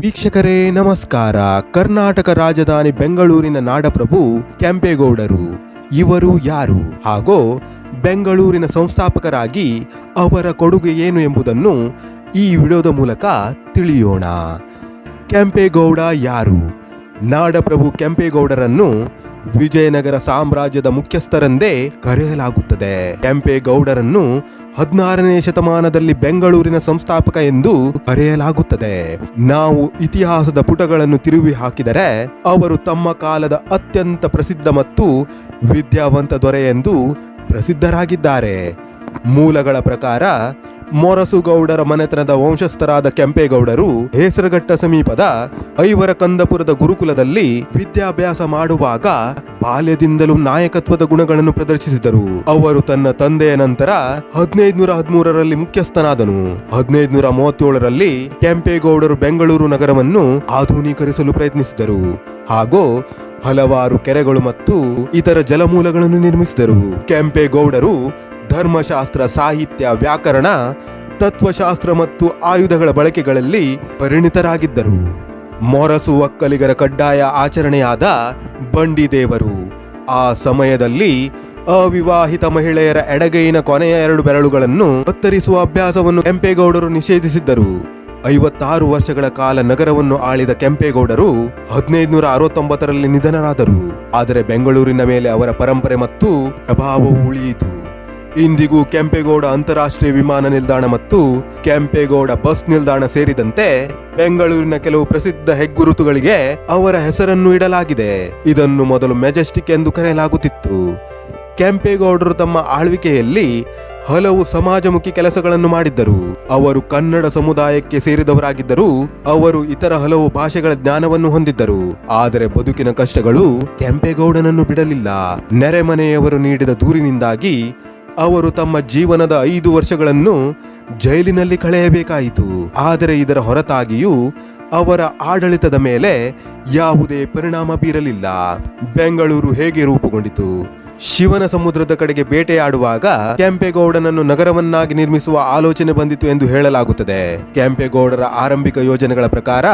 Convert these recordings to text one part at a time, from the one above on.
ವೀಕ್ಷಕರೇ, ನಮಸ್ಕಾರ. ಕರ್ನಾಟಕ ರಾಜಧಾನಿ ಬೆಂಗಳೂರಿನ ನಾಡಪ್ರಭು ಕೆಂಪೇಗೌಡರು. ಇವರು ಯಾರು? ಹಾಗೂ ಬೆಂಗಳೂರಿನ ಸಂಸ್ಥಾಪಕರಾಗಿ ಅವರ ಕೊಡುಗೆ ಏನು ಎಂಬುದನ್ನು ಈ ವಿಡಿಯೋದ ಮೂಲಕ ತಿಳಿಯೋಣ. ಕೆಂಪೇಗೌಡ ಯಾರು? ನಾಡಪ್ರಭು ಕೆಂಪೇಗೌಡರನ್ನು ವಿಜಯನಗರ ಸಾಮ್ರಾಜ್ಯದ ಮುಖ್ಯಸ್ಥರೆಂದೇ ಕರೆಯಲಾಗುತ್ತದೆ. ಕೆಂಪೇಗೌಡರನ್ನು ಹದಿನಾರನೇ ಶತಮಾನದಲ್ಲಿ ಬೆಂಗಳೂರಿನ ಸಂಸ್ಥಾಪಕ ಎಂದು ಕರೆಯಲಾಗುತ್ತದೆ. ನಾವು ಇತಿಹಾಸದ ಪುಟಗಳನ್ನು ತಿರುವಿ ಹಾಕಿದರೆ ಅವರು ತಮ್ಮ ಕಾಲದ ಅತ್ಯಂತ ಪ್ರಸಿದ್ಧ ಮತ್ತು ವಿದ್ಯಾವಂತ ದೊರೆ ಎಂದು ಪ್ರಸಿದ್ಧರಾಗಿದ್ದಾರೆ. ಮೂಲಗಳ ಪ್ರಕಾರ ಮೊರಸುಗೌಡರ ಮನೆತನದ ವಂಶಸ್ಥರಾದ ಕೆಂಪೇಗೌಡರು ಹೇಸರಘಟ್ಟ ಸಮೀಪದ ಐವರ ಕಂದಪುರದ ಗುರುಕುಲದಲ್ಲಿ ವಿದ್ಯಾಭ್ಯಾಸ ಮಾಡುವಾಗ ಬಾಲ್ಯದಿಂದಲೂ ನಾಯಕತ್ವದ ಗುಣಗಳನ್ನು ಪ್ರದರ್ಶಿಸಿದರು. ಅವರು ತನ್ನ ತಂದೆಯ ನಂತರ ಹದಿನೈದುನೂರ ಹದಿಮೂರರಲ್ಲಿ ಮುಖ್ಯಸ್ಥನಾದನು. ಹದಿನೈದುನೂರ ಮೂವತ್ತೇಳರಲ್ಲಿ ಕೆಂಪೇಗೌಡರು ಬೆಂಗಳೂರು ನಗರವನ್ನು ಆಧುನೀಕರಿಸಲು ಪ್ರಯತ್ನಿಸಿದರು. ಹಾಗೂ ಹಲವಾರು ಕೆರೆಗಳು ಮತ್ತು ಇತರ ಜಲಮೂಲಗಳನ್ನು ನಿರ್ಮಿಸಿದರು. ಕೆಂಪೇಗೌಡರು ಧರ್ಮಶಾಸ್ತ್ರ, ಸಾಹಿತ್ಯ, ವ್ಯಾಕರಣ, ತತ್ವಶಾಸ್ತ್ರ ಮತ್ತು ಆಯುಧಗಳ ಬಳಕೆಗಳಲ್ಲಿ ಪರಿಣಿತರಾಗಿದ್ದರು. ಮೊರಸು ಒಕ್ಕಲಿಗರ ಕಡ್ಡಾಯ ಆಚರಣೆಯಾದ ಬಂಡಿದೇವರು. ಆ ಸಮಯದಲ್ಲಿ ಅವಿವಾಹಿತ ಮಹಿಳೆಯರ ಎಡಗೈನ ಕೊನೆಯ ಎರಡು ಬೆರಳುಗಳನ್ನು ಕತ್ತರಿಸುವ ಅಭ್ಯಾಸವನ್ನು ಕೆಂಪೇಗೌಡರು ನಿಷೇಧಿಸಿದ್ದರು. ಐವತ್ತಾರು ವರ್ಷಗಳ ಕಾಲ ನಗರವನ್ನು ಆಳಿದ ಕೆಂಪೇಗೌಡರು ಹದಿನೈದುನೂರ ಅರವತ್ತೊಂಬತ್ತರಲ್ಲಿ ನಿಧನರಾದರು. ಆದರೆ ಬೆಂಗಳೂರಿನ ಮೇಲೆ ಅವರ ಪರಂಪರೆ ಮತ್ತು ಪ್ರಭಾವವು ಉಳಿಯಿತು. ಇಂದಿಗೂ ಕೆಂಪೇಗೌಡ ಅಂತಾರಾಷ್ಟ್ರೀಯ ವಿಮಾನ ನಿಲ್ದಾಣ ಮತ್ತು ಕೆಂಪೇಗೌಡ ಬಸ್ ನಿಲ್ದಾಣ ಸೇರಿದಂತೆ ಬೆಂಗಳೂರಿನ ಕೆಲವು ಪ್ರಸಿದ್ಧ ಹೆಗ್ಗುರುತುಗಳಿಗೆ ಅವರ ಹೆಸರನ್ನು ಇಡಲಾಗಿದೆ. ಇದನ್ನು ಮೊದಲು ಮೆಜೆಸ್ಟಿಕ್ ಎಂದು ಕರೆಯಲಾಗುತ್ತಿತ್ತು. ಕೆಂಪೇಗೌಡರು ತಮ್ಮ ಆಳ್ವಿಕೆಯಲ್ಲಿ ಹಲವು ಸಮಾಜಮುಖಿ ಕೆಲಸಗಳನ್ನು ಮಾಡಿದ್ದರು. ಅವರು ಕನ್ನಡ ಸಮುದಾಯಕ್ಕೆ ಸೇರಿದವರಾಗಿದ್ದರು ಅವರು ಇತರ ಹಲವು ಭಾಷೆಗಳ ಜ್ಞಾನವನ್ನು ಹೊಂದಿದ್ದರು. ಆದರೆ ಬದುಕಿನ ಕಷ್ಟಗಳು ಕೆಂಪೇಗೌಡನನ್ನು ಬಿಡಲಿಲ್ಲ. ನೆರೆಮನೆಯವರು ನೀಡಿದ ದೂರಿನಿಂದಾಗಿ ಅವರು ತಮ್ಮ ಜೀವನದ ಐದು ವರ್ಷಗಳನ್ನು ಜೈಲಿನಲ್ಲಿ ಕಳೆಯಬೇಕಾಯಿತು. ಆದರೆ ಇದರ ಹೊರತಾಗಿಯೂ ಅವರ ಆಡಳಿತದ ಮೇಲೆ ಯಾವುದೇ ಪರಿಣಾಮ ಬೀರಲಿಲ್ಲ. ಬೆಂಗಳೂರು ಹೇಗೆ ರೂಪುಗೊಂಡಿತು? ಶಿವನ ಸಮುದ್ರದ ಕಡೆಗೆ ಬೇಟೆಯಾಡುವಾಗ ಕೆಂಪೇಗೌಡನನ್ನು ನಗರವನ್ನಾಗಿ ನಿರ್ಮಿಸುವ ಆಲೋಚನೆ ಬಂದಿತು ಎಂದು ಹೇಳಲಾಗುತ್ತದೆ. ಕೆಂಪೇಗೌಡರ ಆರಂಭಿಕ ಯೋಜನೆಗಳ ಪ್ರಕಾರ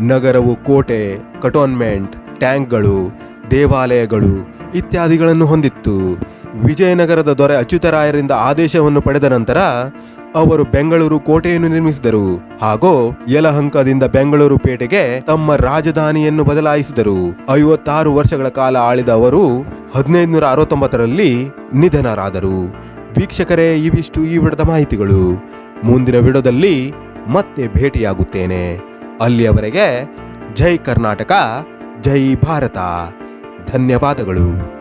ನಗರವು ಕೋಟೆ, ಕಟೋನ್ಮೆಂಟ್, ಟ್ಯಾಂಕ್ಗಳು, ದೇವಾಲಯಗಳು ಇತ್ಯಾದಿಗಳನ್ನು ಹೊಂದಿತ್ತು. ವಿಜಯನಗರದ ದೊರೆ ಅಚ್ಯುತರಾಯರಿಂದ ಆದೇಶವನ್ನು ಪಡೆದ ನಂತರ ಅವರು ಬೆಂಗಳೂರು ಕೋಟೆಯನ್ನು ನಿರ್ಮಿಸಿದರು ಹಾಗೂ ಯಲಹಂಕದಿಂದ ಬೆಂಗಳೂರು ಪೇಟೆಗೆ ತಮ್ಮ ರಾಜಧಾನಿಯನ್ನು ಬದಲಾಯಿಸಿದರು. ಐವತ್ತಾರು ವರ್ಷಗಳ ಕಾಲ ಆಳಿದ ಅವರು ಹದಿನೈದುನೂರ ಅರವತ್ತೊಂಬತ್ತರಲ್ಲಿ ನಿಧನರಾದರು. ವೀಕ್ಷಕರೇ, ಇವಿಷ್ಟು ಈ ವಿಡದ ಮಾಹಿತಿಗಳು. ಮುಂದಿನ ವಿಡದಲ್ಲಿ ಮತ್ತೆ ಭೇಟಿಯಾಗುತ್ತೇನೆ. ಅಲ್ಲಿಯವರೆಗೆ ಜೈ ಕರ್ನಾಟಕ, ಜೈ ಭಾರತ. ಧನ್ಯವಾದಗಳು.